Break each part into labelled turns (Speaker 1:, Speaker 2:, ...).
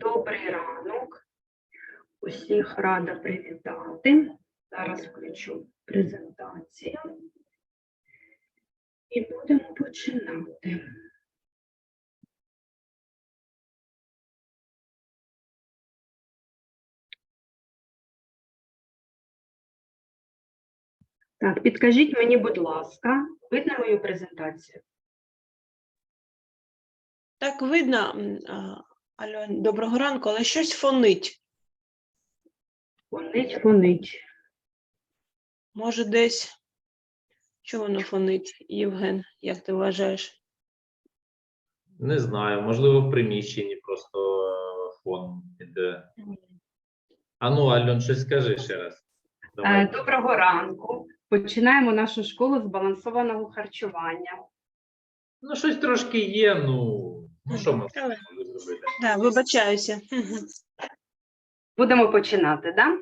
Speaker 1: Добрий ранок. Усіх рада привітати. Зараз включу презентацію. І будемо починати. Так, підкажіть мені, будь ласка, видно мою презентацію?
Speaker 2: Так видно, Альон, доброго ранку, але щось фонить.
Speaker 1: Фонить, фонить.
Speaker 2: Може, десь. Чого воно фонить, Євген, як ти вважаєш?
Speaker 3: Не знаю, можливо, в приміщенні просто е, фон іде. А ну, Альон, щось скажи ще раз.
Speaker 1: Е,
Speaker 3: Давай.
Speaker 1: Доброго ранку. Починаємо нашу школу збалансованого харчування.
Speaker 3: Ну, щось трошки є, ну, ну що ми зробити?
Speaker 2: Да, вибачаюся.
Speaker 1: Будемо починати, да?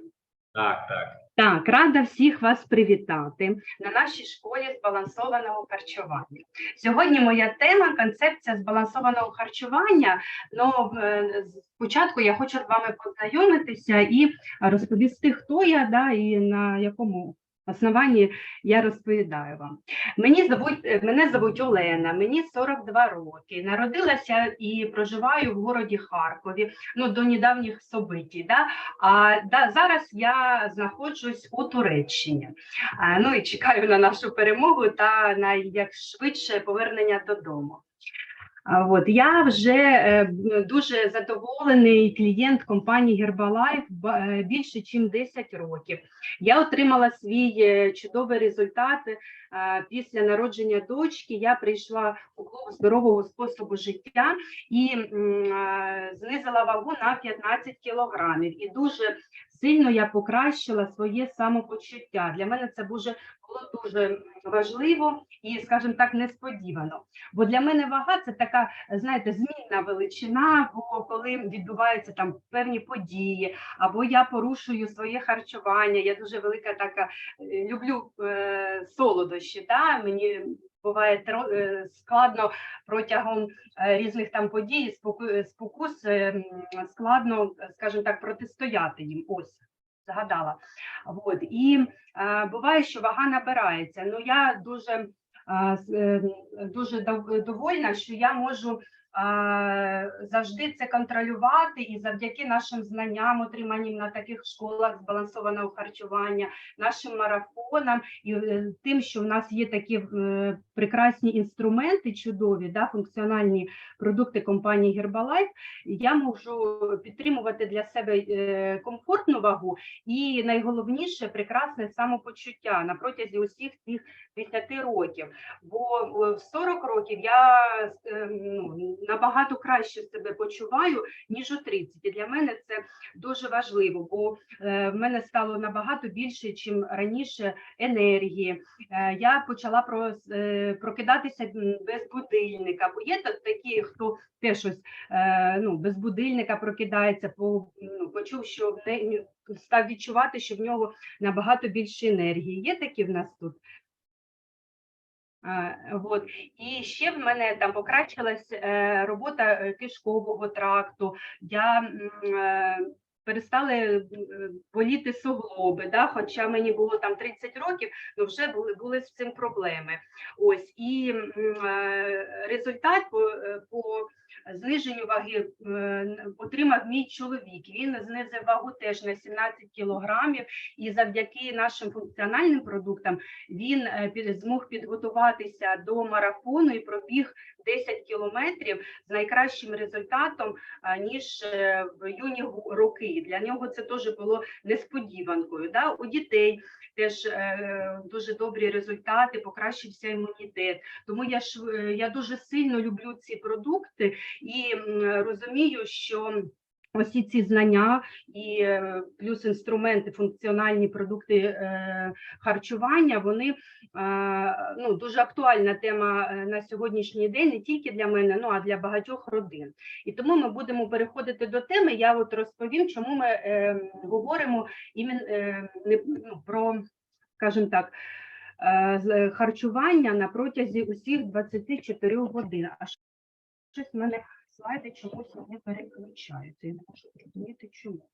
Speaker 3: Так, так.
Speaker 1: Так, рада всіх вас привітати на нашій школі збалансованого харчування. Сьогодні моя тема концепція збалансованого харчування. Ну, е, спочатку я хочу з вами познайомитися і розповісти, хто я да, і на якому основанні я розповідаю вам. Мені зовуть, е, мене звуть Олена, мені 42 роки. Народилася і проживаю в городі Харкові, ну, до недавніх событій. Да? А да, зараз я знаходжусь у Туреччині. А, ну і чекаю на нашу перемогу та на як швидше повернення додому. От я вже е, дуже задоволений клієнт компанії Herbalife е, більше ніж 10 років. Я отримала свій е, чудовий результат після народження дочки. Я прийшла у клуб здорового способу життя і знизила вагу на 15 кілограмів. І дуже сильно я покращила своє самопочуття. Для мене це дуже було дуже важливо і, скажімо так, несподівано. Бо для мене вага це така, знаєте, змінна величина, бо коли відбуваються там певні події, або я порушую своє харчування. Я дуже велика така е, люблю е, солодощі. Да? Мені буває е, складно протягом е, різних там подій, споку- спокус, е, складно, скажімо так, протистояти їм. Ось. Згадала. От. І е, буває, що вага набирається. Ну я дуже, е, е, дуже довольна, що я можу е, завжди це контролювати, і завдяки нашим знанням, отриманим на таких школах збалансованого харчування, нашим марафонам і е, тим, що в нас є такі е, прекрасні інструменти, чудові, да, функціональні продукти компанії Herbalife, я можу підтримувати для себе е, комфортну вагу і найголовніше прекрасне самопочуття на протязі усіх цих 10 років. Бо е, в 40 років я е, ну, набагато краще себе почуваю, ніж у 30. І для мене це дуже важливо, бо е, в мене стало набагато більше, ніж раніше енергії. Е, Я почала е, прокидатися без будильника, бо є такі, хто теж щось ну, без будильника прокидається, по, ну, почув, що в не, став відчувати, що в нього набагато більше енергії. Є такі в нас тут? Е, Вот. І ще в мене там покращилась е, робота е, кишкового тракту. Я перестали боліти суглоби, да? хоча мені було там 30 років, але вже були, були з цим проблеми. Ось і результат по, по зниженню ваги е, отримав мій чоловік. Він знизив вагу теж на 17 кілограмів, і завдяки нашим функціональним продуктам він е, змог підготуватися до марафону і пробіг 10 кілометрів з найкращим результатом, ніж е, в юні роки. Для нього це теж було несподіванкою. Да? У дітей теж е, дуже добрі результати, покращився імунітет. Тому я ж е, я дуже сильно люблю ці продукти і розумію, що. Ось ці знання і е, плюс інструменти, функціональні продукти е, харчування, вони е, ну, дуже актуальна тема на сьогоднішній день не тільки для мене, ну а для багатьох родин. І тому ми будемо переходити до теми. Я от розповім, чому ми говоримо імен, ну, про, скажімо так, харчування на протязі усіх 24 годин. А щось мене слайди чомусь не переключаються. Я не можу зрозуміти, чому.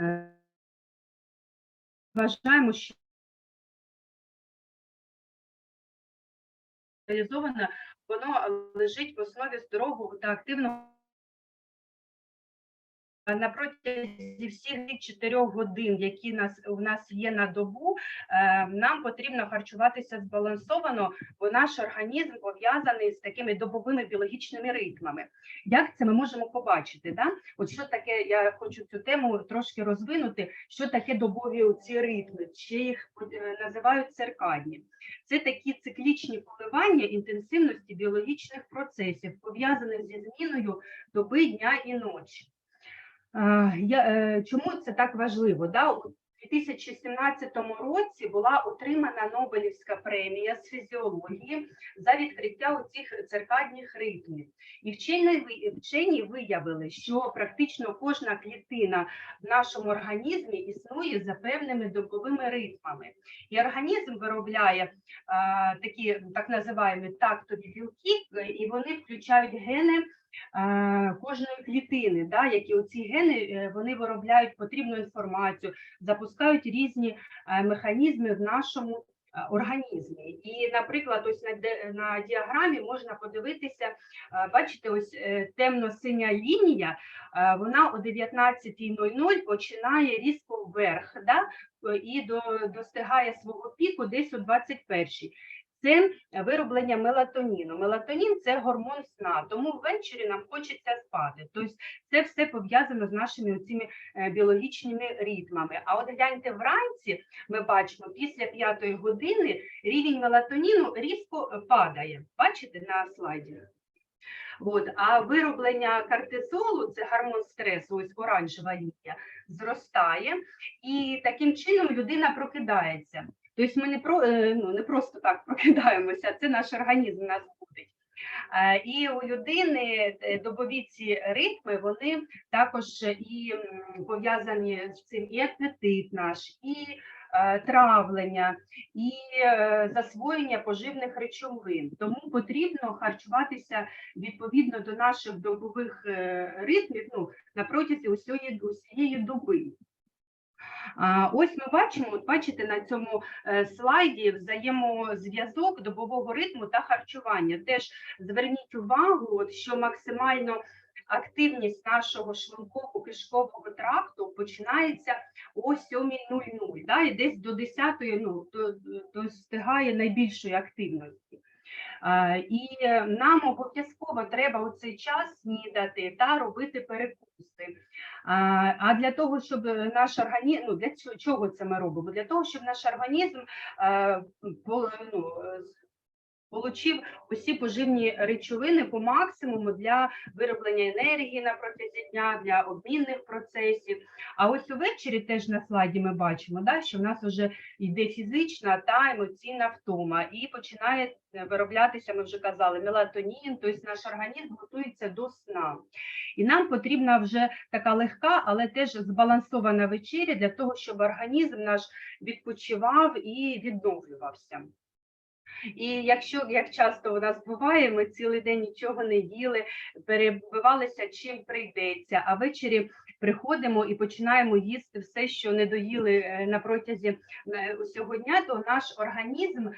Speaker 1: Е, Вважаємо, що реалізоване, воно лежить в основі здорового та активного на протязі всіх 4 годин, які нас у нас є на добу, е, нам потрібно харчуватися збалансовано, бо наш організм пов'язаний з такими добовими біологічними ритмами. Як це ми можемо побачити? Да? От що таке, я хочу цю тему трошки розвинути. Що таке добові ці ритми? Чи їх е, називають циркадні? Це такі циклічні коливання інтенсивності біологічних процесів, пов'язаних зі зміною доби, дня і ночі. Я, е, чому це так важливо? Да? У 2017 році була отримана Нобелівська премія з фізіології за відкриття у цих циркадних ритмів. І вчені, вчені виявили, що практично кожна клітина в нашому організмі існує за певними добовими ритмами. І організм виробляє е, такі так називаємо тактові білки, і вони включають гени кожної клітини, да, які оці гени е, вони виробляють потрібну інформацію, запускають різні е, механізми в нашому е, організмі. І, наприклад, ось на, на діаграмі можна подивитися, е, бачите, ось е, темно-синя лінія, е, вона о 19.00 починає різко вверх, да, е, і до, достигає свого піку десь о 21.00 це вироблення мелатоніну. Мелатонін це гормон сна, тому ввечері нам хочеться спати. Тобто це все пов'язано з нашими цими біологічними ритмами. А от гляньте вранці, ми бачимо, після п'ятої години рівень мелатоніну різко е, падає. Бачите на слайді? От, а вироблення кортизолу, це гормон стресу, ось оранжева лінія, зростає, і таким чином людина прокидається. Тобто ми не, про, е, ну, не просто так прокидаємося, це наш організм нас будить. Е, І у людини е, добові ці ритми, вони також і пов'язані з цим і апетит наш, і травлення, і засвоєння поживних речовин. Тому потрібно харчуватися відповідно до наших добових ритмів ну, на протязі усієї, усієї доби. Ось ми бачимо, бачите на цьому е, слайді взаємозв'язок добового ритму та харчування. Теж зверніть увагу, що максимально активність нашого шлунково кишкового тракту починається о 7.00, да, і десь до 10-ї ну, до, достигає найбільшої активності. І е, нам обов'язково треба у цей час снідати та робити перекуси. А, для того, щоб наш організм, ну для чого- це ми робимо? Для того, щоб наш організм е, ну, получив усі поживні речовини по максимуму для вироблення енергії на протязі дня, для обмінних процесів. А ось увечері теж на слайді ми бачимо, да, що в нас вже йде фізична та емоційна втома, і починає е, вироблятися, ми вже казали, мелатонін, тобто наш організм готується до сна. І нам потрібна вже така легка, але теж збалансована вечеря для того, щоб організм наш відпочивав і відновлювався. І якщо як часто у нас буває, ми цілий день нічого не їли, перебивалися чим прийдеться, а ввечері приходимо і починаємо їсти все, що не доїли е, на протязі е, усього дня, то наш організм е,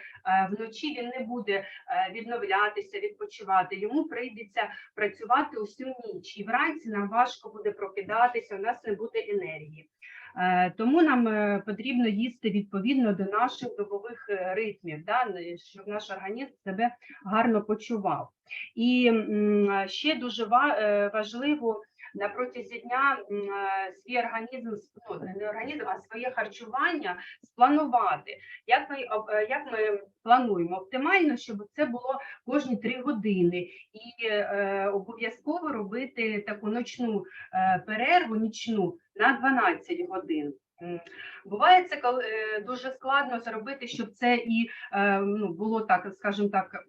Speaker 1: вночі він не буде відновлятися, відпочивати. Йому прийдеться працювати усю ніч, і вранці нам важко буде прокидатися, у нас не буде енергії. Е, Тому нам е, потрібно їсти відповідно до наших добових е, ритмів, да, щоб наш організм себе гарно почував. І ще дуже важливо на протязі дня е, свій організм, ну, не організм, а своє харчування спланувати. Як ми, е, як ми плануємо? Оптимально, щоб це було кожні три години, і е, обов'язково робити таку ночну е, перерву, нічну на 12 годин. Буває це коли е, дуже складно зробити, щоб це і е, ну, було так, скажімо так.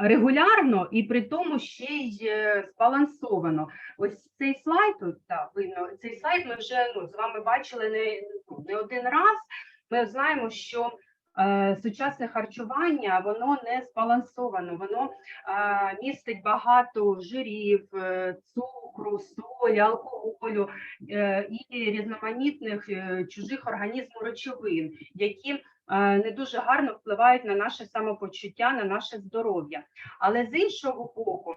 Speaker 1: Регулярно і при тому ще й е, збалансовано. Ось цей слайд, так, видно, цей слайд ми вже ну, з вами бачили не, ну, не один раз. Ми знаємо, що е, сучасне харчування воно не збалансовано, воно е, містить багато жирів, е, цукру, солі, алкоголю е, і різноманітних е, чужих організму речовин, які не дуже гарно впливають на наше самопочуття, на наше здоров'я. Але з іншого боку,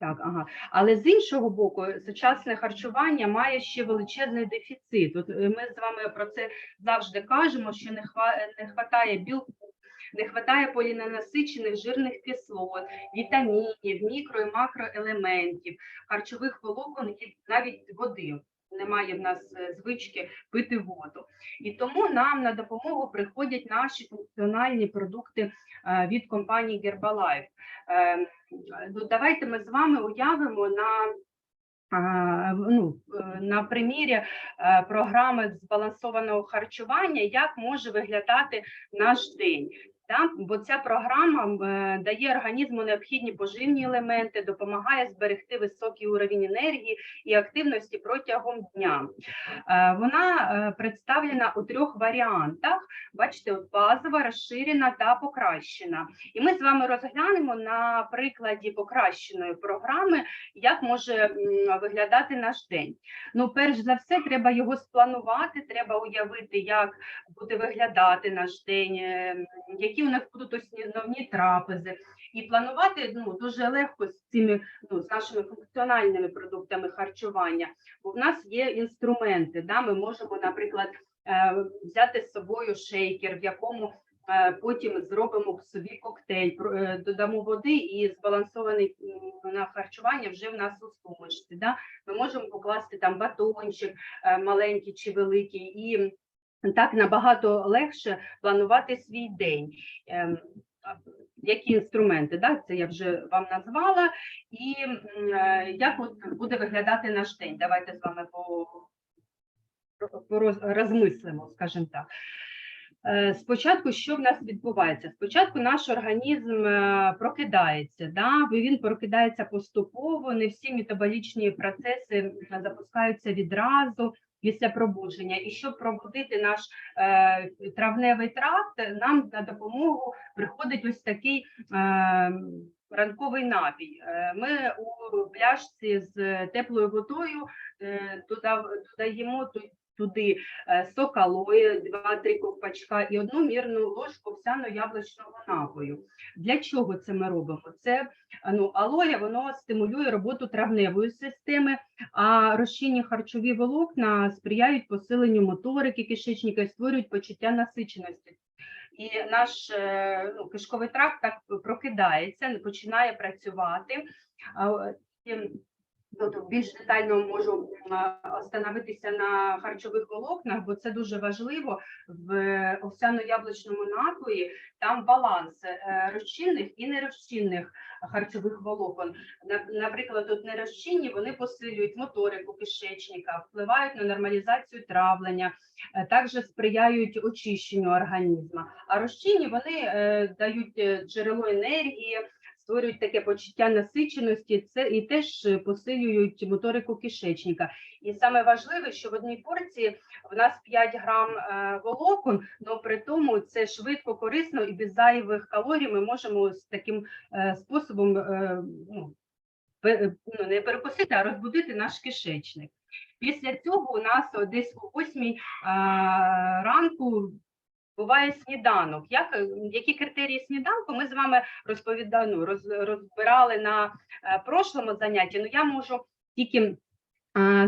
Speaker 1: так, ага. Але з іншого боку, сучасне харчування має ще величезний дефіцит. От е, ми з вами про це завжди кажемо, що не хва... не хватає білку, не хватає поліненасичених жирних кислот, вітамінів, мікро і макроелементів, харчових волокон і навіть води. Немає в нас е, звички пити воду. І тому нам на допомогу приходять наші функціональні продукти е, від компанії Herbalife. Е, Ну, давайте ми з вами уявимо на, ну, на примірі програми збалансованого харчування, як може виглядати наш день. Да? Бо ця програма е, дає організму необхідні поживні елементи, допомагає зберегти високий уровень енергії і активності протягом дня. Е, Вона е, представлена у трьох варіантах. Бачите, базова, розширена та покращена. І ми з вами розглянемо на прикладі покращеної програми, як може виглядати наш день. Ну, перш за все, треба його спланувати, треба уявити, як буде виглядати наш день, які у нас будуть основні трапези. І планувати ну, дуже легко з цими ну, з нашими функціональними продуктами харчування. Бо в нас є інструменти. Да? Ми можемо, наприклад, е, взяти з собою шейкер, в якому е, потім зробимо собі коктейль, е, додамо води і збалансований на харчування вже в нас у сумочці. Да? Ми можемо покласти там батончик маленький чи великий, і так набагато легше планувати свій день. Ем, Які інструменти, да? це я вже вам назвала, і е, як буде виглядати наш день. Давайте з вами по, пороз- розмислимо, скажімо так. Е, Спочатку, що в нас відбувається? Спочатку наш організм е, прокидається, да? він прокидається поступово, не всі метаболічні процеси запускаються відразу після пробудження. І щоб пробудити наш е, травневий тракт, нам на допомогу приходить ось такий е, ранковий напій. Е, Ми у пляшці з теплою водою е, дода- додаємо туди е, сок алої, 2-3 ковпачка і одну мірну ложку овсяно-яблучного напою. Для чого це ми робимо? Це а, ну, алоє воно стимулює роботу травневої системи, а розчинні харчові волокна сприяють посиленню моторики кишечника і створюють почуття насиченості. І наш е, ну, кишковий тракт так прокидається, починає працювати. А, і, ну, то більш детально можу остановитися на харчових волокнах, бо це дуже важливо в овсяно-яблучному напої. Там баланс е, розчинних і нерозчинних харчових волокон. Наприклад, тут нерозчинні вони посилюють моторику кишечника, впливають на нормалізацію травлення, е, також сприяють очищенню організму. А розчинні вони е, дають е, джерело енергії, створюють таке почуття насиченості, це і теж посилюють моторику кишечника. І саме важливе, що в одній порції в нас 5 грам е, волокон, але при тому це швидко, корисно і без зайвих калорій ми можемо з таким е, способом е, ну, ну, не перекусити, а розбудити наш кишечник. Після цього у нас десь о 8 ранку буває сніданок. Як, е, які критерії сніданку ми з вами розповідали, ну, роз, розбирали на е, прошлому занятті. Ну я можу тільки,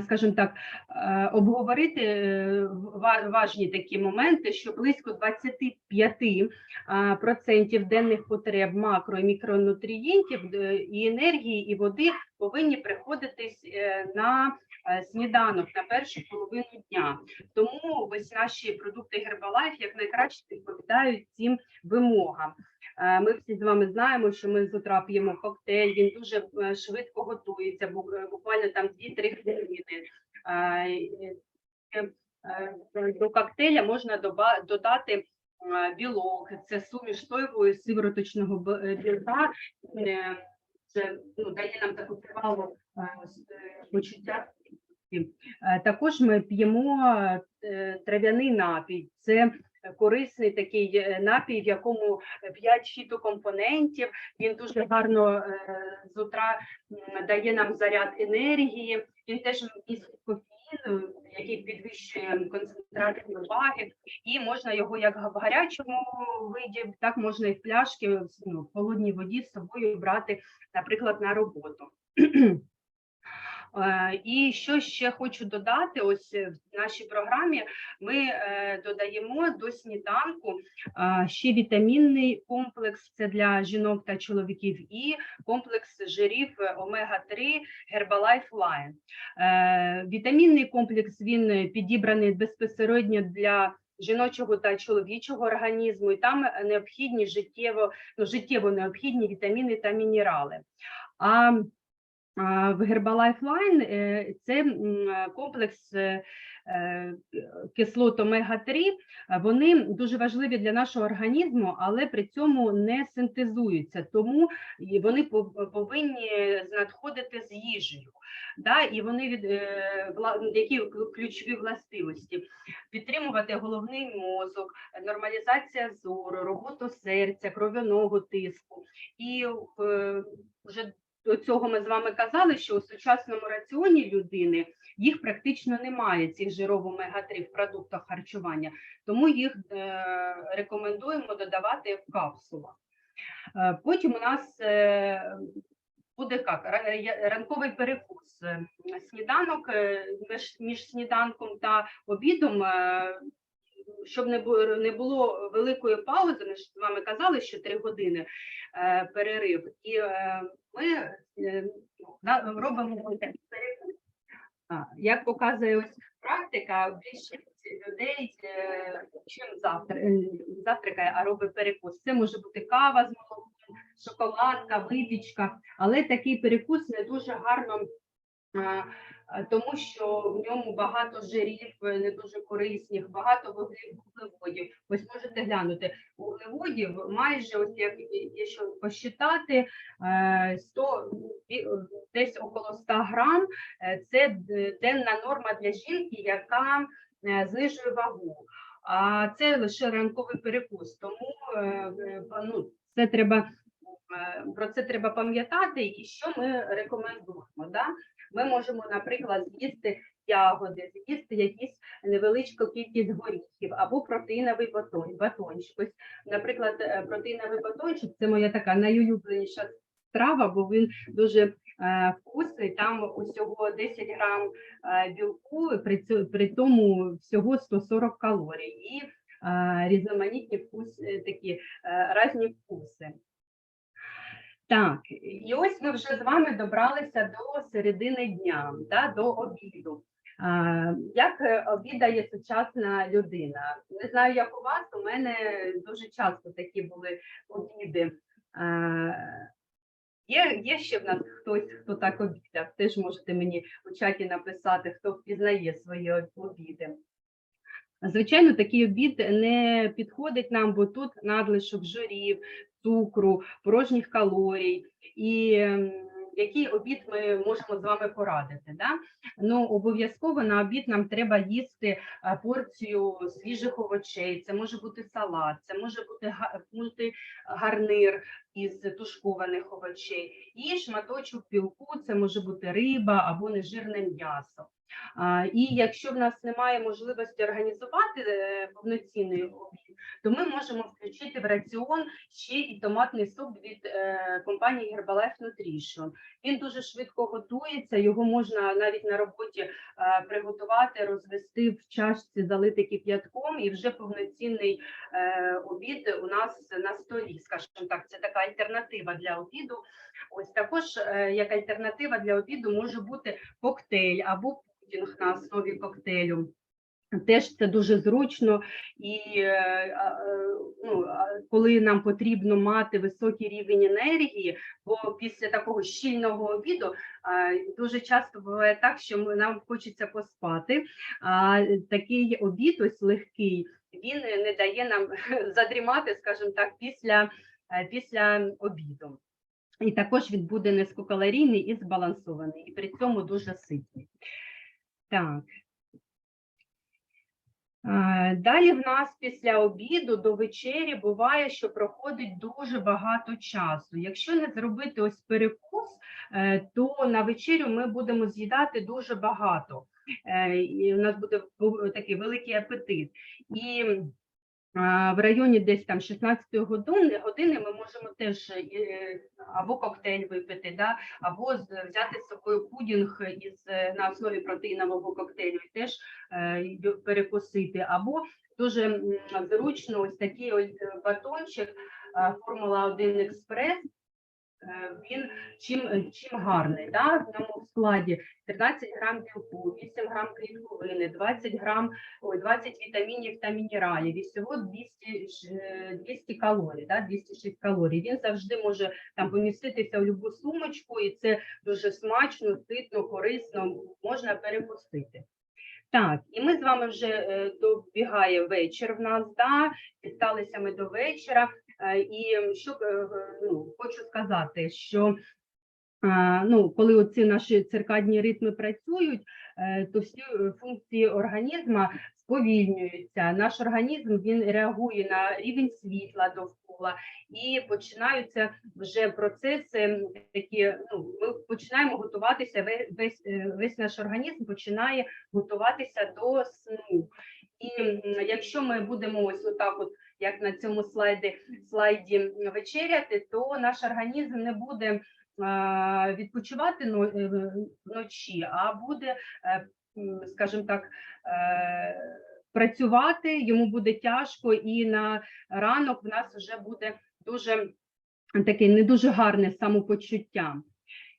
Speaker 1: скажімо так, е, обговорити е, ва- важні такі моменти, що близько 25 а, процентів денних потреб макро і мікронутрієнтів і енергії, і води повинні приходитись на сніданок на першу половину дня. Тому ось наші продукти Herbalife як найкраще відповідають цим вимогам. Е, Ми всі з вами знаємо, що ми з п'ємо коктейль, він дуже е, швидко готується, бу- е, буквально там 2-3 хвилини. Е, е, е, До коктейля можна додати е, білок, це суміш соєвого і сивороточного е, білка. е, Це ну, дає нам таку тривалу е, е, почуття. Е, Також ми п'ємо е, трав'яний напій. Це корисний такий е, напій, в якому 5 фітокомпонентів. Він дуже гарно з утра дає нам заряд енергії. Він теж містить кофеїн, який підвищує концентрацію уваги, і можна його як в гарячому виді, так можна і в пляшки ну, в холодній воді з собою брати, наприклад, на роботу. Е, І що ще хочу додати, ось е, в нашій програмі ми е, додаємо до сніданку ще вітамінний комплекс, це для жінок та чоловіків, і комплекс жирів омега-3 Herbalife Line. Вітамінний комплекс він підібраний безпосередньо для жіночого та чоловічого організму, і там необхідні життєво, ну, життєво необхідні вітаміни та мінерали. А, в Herbalife Line е, це комплекс е, е, кислот омега-3, вони дуже важливі для нашого організму, але при цьому не синтезуються, тому вони пов- повинні надходити з їжею. Да, і вони від які ключові властивості підтримувати головний мозок, нормалізація зору, роботу серця, кров'яного тиску. І вже цього ми з вами казали, що у сучасному раціоні людини їх практично немає, цих жиров омега-3 в продуктах харчування, тому їх е, рекомендуємо додавати в капсулах. Е, Потім у нас е, буде як, ранковий перекус. Сніданок між, сніданком та обідом, щоб не було, великої паузи, ми ж з вами казали, що 3 години е, перерив, і е, ми е, на- робимо такий перекус. Як показує ось практика, більшість людей чим завтра, завтракає, а робить перекус. Це може бути кава з молоком, шоколадка, випічка, але такий перекус не дуже гарно. А, Тому що в ньому багато жирів, е, не дуже корисних, багато вугле- вуглеводів. Ось можете глянути, вуглеводів майже, ось як якщо посчитати, е, 100, десь около 100 грам Е, це денна норма для жінки, яка е, знижує вагу. А це лише ранковий перекус. Тому е, е, ну, це треба е, про це треба пам'ятати. І що ми рекомендуємо? Да? Ми можемо, наприклад, з'їсти ягоди, з'їсти якісь невеличку кількість горіхів або протеїновий батон, батончик. Ось, наприклад, е, протеїновий батончик це моя така найулюбленіша страва, бо він дуже е, вкусний. Там усього 10 грам е, білку, при, цьо- при тому всього 140 калорій і різноманітні вкус, е, такі різні вкуси. Так, і ось ми вже з вами добралися до середини дня, да, до обіду. А, як е, обідає сучасна людина? Не знаю, як у вас, у мене дуже часто такі були обіди. А, Є, є ще в нас хтось, хто так обідав. Теж можете мені у чаті написати, хто впізнає свої обіди. Звичайно, такий обід не підходить нам, бо тут надлишок жирів, цукру, порожніх калорій. І ем, який обід ми можемо з вами порадити? Да? Ну, обов'язково на обід нам треба їсти порцію свіжих овочей. Це може бути салат, це може бути, бути гарнир із тушкованих овочей, і шматочок білку це може бути риба або нежирне м'ясо. І якщо в нас немає можливості організувати е, повноцінний обід, то ми можемо включити в раціон ще і томатний суп від е, компанії Herbalife Nutrition. Він дуже швидко готується, його можна навіть на роботі е, приготувати, розвести в чашці, залити кип'ятком, і вже повноцінний обід у нас на столі. Скажімо так, це така альтернатива для обіду. Ось також е, як альтернатива для обіду може бути коктейль або пудінг на основі коктейлю. Теж це дуже зручно, і е, е, ну, коли нам потрібно мати високий рівень енергії, бо після такого щільного обіду дуже часто буває так, що нам хочеться поспати. А такий обід, ось легкий, він не дає нам задрімати, скажімо так, після, після обіду. І також він буде низькокалорійний і збалансований, і при цьому дуже ситний. Так. Далі в нас після обіду до вечері буває, що проходить дуже багато часу. Якщо не зробити ось перекус, е, то на вечерю ми будемо з'їдати дуже багато. Е, І у нас буде такий великий апетит. І в районі десь там 16 години, години ми можемо теж е, або коктейль випити, да, або взяти з собою пудінг із е, на основі протеїнового коктейлю і теж е, перекусити, або дуже зручно ось такий батончик Формула 1 Експрес. Е, Він чим, е, чим гарний, да? в ньому в складі 13 грам білку, 8 грам клітковини, 20 грам, ой, 20 вітамінів та мінералів, і всього 200, е, 200 калорій, да? 206 калорій. Він завжди може там поміститися в будь-яку сумочку, і це дуже смачно, ситно, корисно, можна перепустити. Так, і ми з вами вже е, добігає вечір в нас, да? дісталися ми до вечора. Е, І що е, ну, хочу сказати, що е, ну, коли оці наші циркадні ритми працюють, то всі функції організму сповільнюються. Наш організм він реагує на рівень світла довкола, і починаються вже процеси такі. Ну, ми починаємо готуватися. ве- Весь весь наш організм починає готуватися до сну. І якщо ми будемо ось отак, от як на цьому слайді слайді вечеряти, то наш організм не буде відпочивати е, вночі, а буде, е, скажімо так, е, працювати, йому буде тяжко, і на ранок в нас вже буде дуже таке не дуже гарне самопочуття.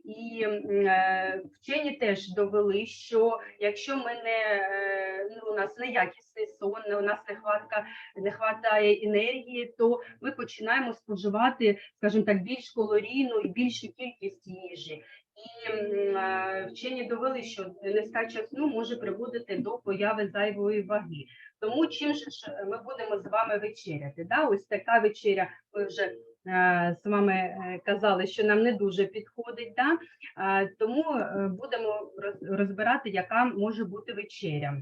Speaker 1: І е, вчені теж довели, що якщо ми не е, ну, у нас неякісний сон, у нас нехватка не хватає енергії, то ми починаємо споживати, скажімо так, більш калорійну і більшу кількість їжі. І е, вчені довели, що нестача сну може приводити до появи зайвої ваги. Тому чим ж ми будемо з вами вечеряти? Да? Ось така вечеря. Ми вже з вами е, казали, що нам не дуже підходить. Да? Е, Тому е, будемо роз- розбирати, яка може бути вечеря.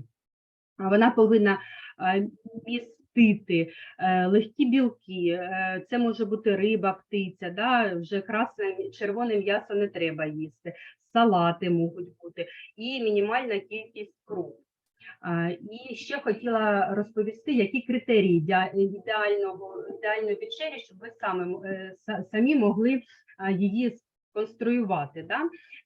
Speaker 1: Вона повинна е, містити е, легкі білки, е, це може бути риба, птиця, да? вже красне червоне м'ясо не треба їсти, салати можуть бути і мінімальна кількість круп. А, І ще хотіла розповісти, які критерії ідеа- ідеального ідеальної вечері, щоб ви самі, е, самі могли її конструювати, да?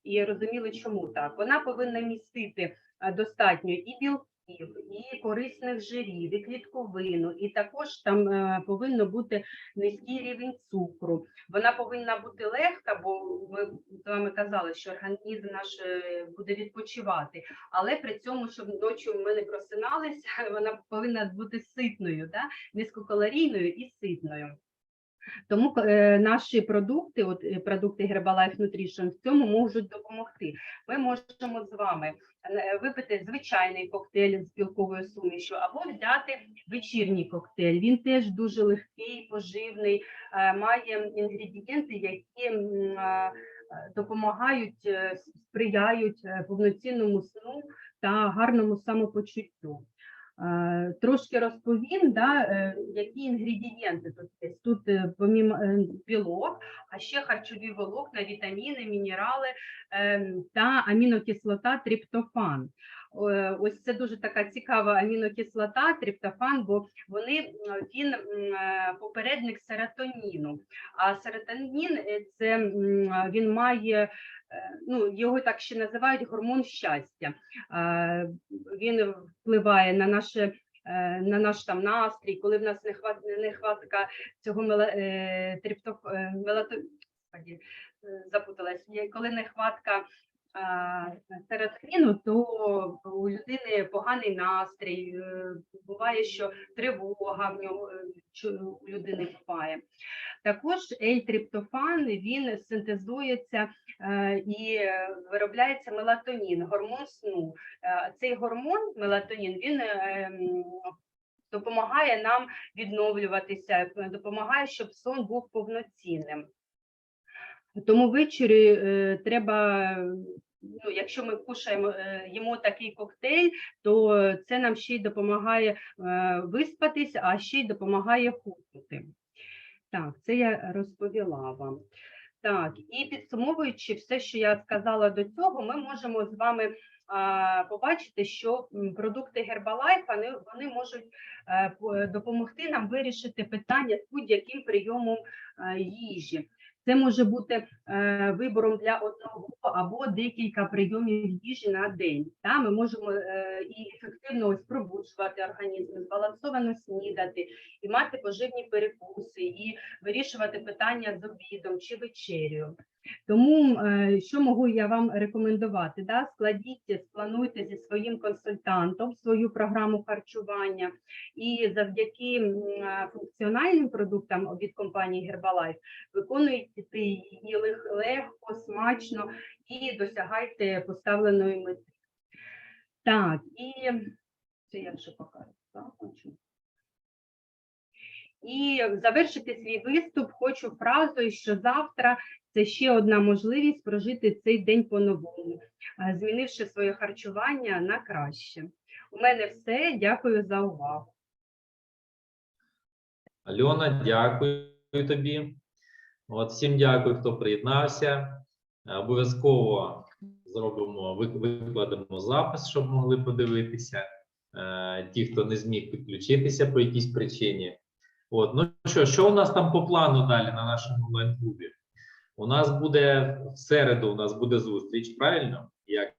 Speaker 1: і розуміли, чому так. Вона повинна містити достатньо і білків, і корисних жирів, і клітковину, і також там е, повинно бути низький рівень цукру. Вона повинна бути легка, бо ми з вами казали, що організм наш е, буде відпочивати, але при цьому, щоб ночі ми не просиналися, вона повинна бути ситною, да? низькокалорійною і ситною. Тому е, наші продукти, от е, продукти Herbalife Nutrition, в цьому можуть допомогти. Ми можемо з вами е, випити звичайний коктейль з білковою сумішю або взяти вечірній коктейль. Він теж дуже легкий, поживний, має інгредієнти, які допомагають, сприяють повноцінному сну та гарному самопочуттю. Е, Трошки розповім, да, е, які інгредієнти тут є. Тут е, помім білок, а ще харчові волокна, вітаміни, мінерали е, та амінокислота триптофан. Е, Ось це дуже така цікава амінокислота, триптофан, бо вони він е, попередник серотоніну. А серотонін е, це він має. Ну, його так ще називають гормон щастя. Він впливає на наше на наш там настрій, коли в нас нехват- нехватка цього мела, триптоф, мелато, е, запуталась, коли нехватка серотоніну, то у людини поганий настрій, е, буває, що тривога в нього е, у людини буває. Також L-триптофан він синтезується е, і е, виробляється мелатонін, гормон сну. Е, Цей гормон мелатонін він е, допомагає нам відновлюватися, е, допомагає, щоб сон був повноцінним. Тому ввечері е, треба ну, якщо ми кушаємо, е, їмо такий коктейль, то це нам ще й допомагає е, виспатись, а ще й допомагає худнути. Так, це я розповіла вам. Так, і підсумовуючи все, що я сказала до цього, ми можемо з вами побачити, що продукти Herbalife, вони, можуть е, допомогти нам вирішити питання з будь-яким прийомом е, їжі. Це може бути е, вибором для одного або декілька прийомів їжі на день. Та? Ми можемо е, і ефективно ось пробуджувати організм, збалансовано снідати, і мати поживні перекуси, і вирішувати питання з обідом чи вечерю. Тому е, що можу я вам рекомендувати? Да? Складіть, сплануйте зі своїм консультантом свою програму харчування, і завдяки е, функціональним продуктам від компанії Herbalife виконуєте її легко, смачно і досягайте поставленої мети. Так, і це я вже покажу. І завершити свій виступ хочу фразою, що завтра це ще одна можливість прожити цей день по-новому, змінивши своє харчування на краще. У мене все. Дякую за увагу.
Speaker 3: Альона, дякую тобі. От, всім дякую, хто приєднався. Е, Обов'язково зробимо, ви- викладемо запис, щоб могли подивитися. Е, Ті, хто не зміг підключитися по якійсь причині. От, ну що, що у нас там по плану далі на нашому онлайн-клубі? У нас буде в середу, у нас буде зустріч, правильно? Як,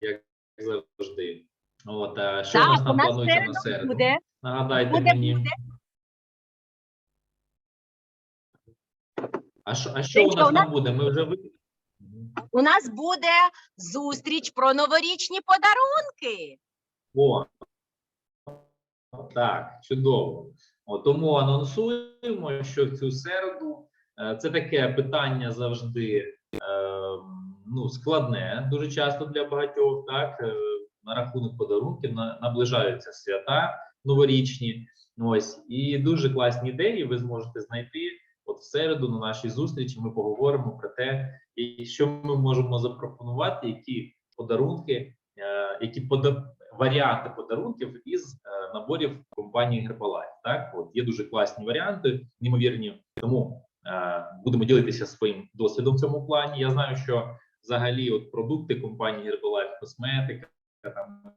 Speaker 3: як завжди. От, а що у нас там
Speaker 4: у нас
Speaker 3: планується на
Speaker 4: середу буде.
Speaker 3: Нагадайте
Speaker 4: Буде,
Speaker 3: мені.
Speaker 4: буде.
Speaker 3: А що, а що у нас
Speaker 4: у нас-
Speaker 3: там буде? Ми вже ви...
Speaker 4: У нас буде зустріч про новорічні подарунки.
Speaker 3: О, так, чудово. О, тому анонсуємо, що в цю середу е, це таке питання завжди е, ну, складне, дуже часто для багатьох. Так, е, на рахунок подарунків на, наближаються свята новорічні. Ось і дуже класні ідеї ви зможете знайти. В середу на нашій зустрічі ми поговоримо про те, що ми можемо запропонувати, які подарунки, е, які пода... варіанти подарунків із е, наборів компанії Herbalife. Так, от є дуже класні варіанти, неймовірні. Тому е, будемо ділитися своїм досвідом в цьому плані. Я знаю, що взагалі от продукти компанії Herbalife, косметика, там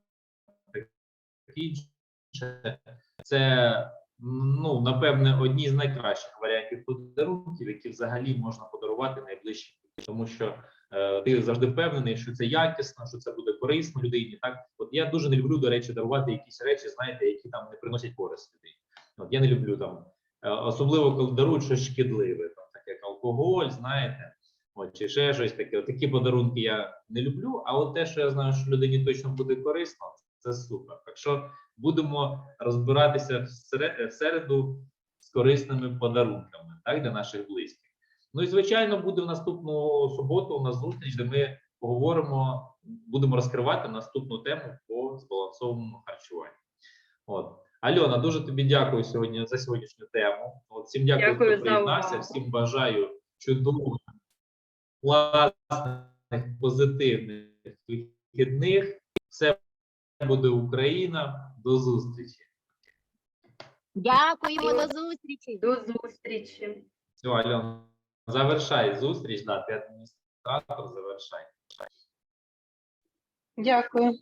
Speaker 3: інше, це ну напевне одні з найкращих варіантів подарунків, які взагалі можна подарувати найближчим, тому що е, ти завжди впевнений, що це якісно, що це буде корисно людині. Так, от я дуже не люблю, до речі, дарувати якісь речі, знаєте, які там не приносять користь людині. От я не люблю там, е, особливо коли дарують щось шкідливе, там таке як алкоголь, знаєте. От, чи ще щось таке. От такі подарунки я не люблю. А от те, що я знаю, що людині точно буде корисно, це супер. Так що будемо розбиратися в середу з корисними подарунками так, для наших близьких. Ну і звичайно, буде в наступну суботу у нас зустріч, де ми поговоримо, будемо розкривати наступну тему по збалансованому харчуванню. От. Альона, дуже тобі дякую сьогодні за сьогоднішню тему. От, всім дякую,
Speaker 1: Дякую
Speaker 3: хто приєднався, всім бажаю чудових, класних, позитивних вихідних. Все буде Україна. До зустрічі.
Speaker 4: Дякуємо до зустрічі.
Speaker 1: До зустрічі.
Speaker 3: Все, Альон, завершай зустріч. Да, ти адміністратор, завершай.
Speaker 2: Дякую.